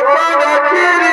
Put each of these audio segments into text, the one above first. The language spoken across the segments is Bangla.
I Bye-bye.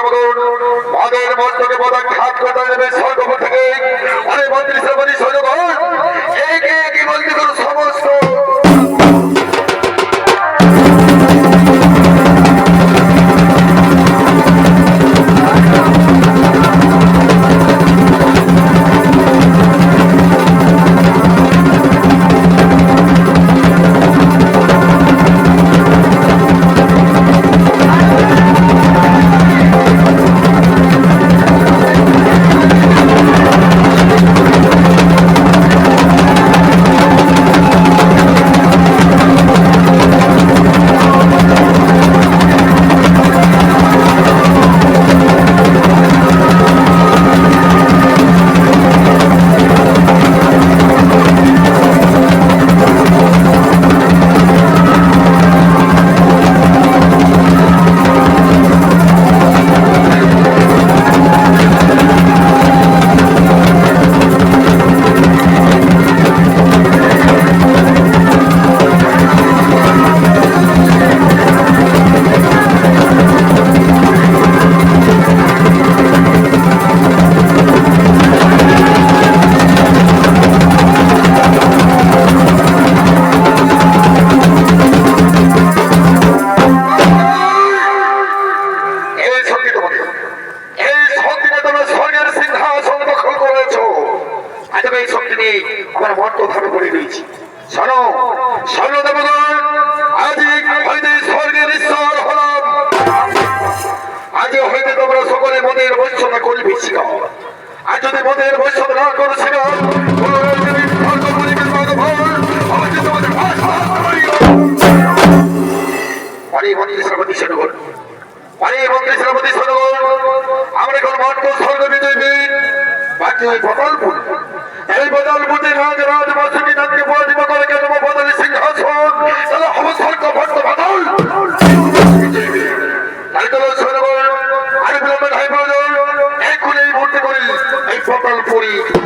সর্বগুণ তাদের যাবে সর্বপ্রথমে অনেক মন্ত্রী সভাপতি সর্বগুণ একে সমস্ত গরিবই ছিল আর যদি মোদের বৈষম্য না করেছিল পানি মন্ত্রী সভাপতি সনগর পানি এই বদলপুরে রাজ রাজবাসী তাকে পরাজিত করে Thank you.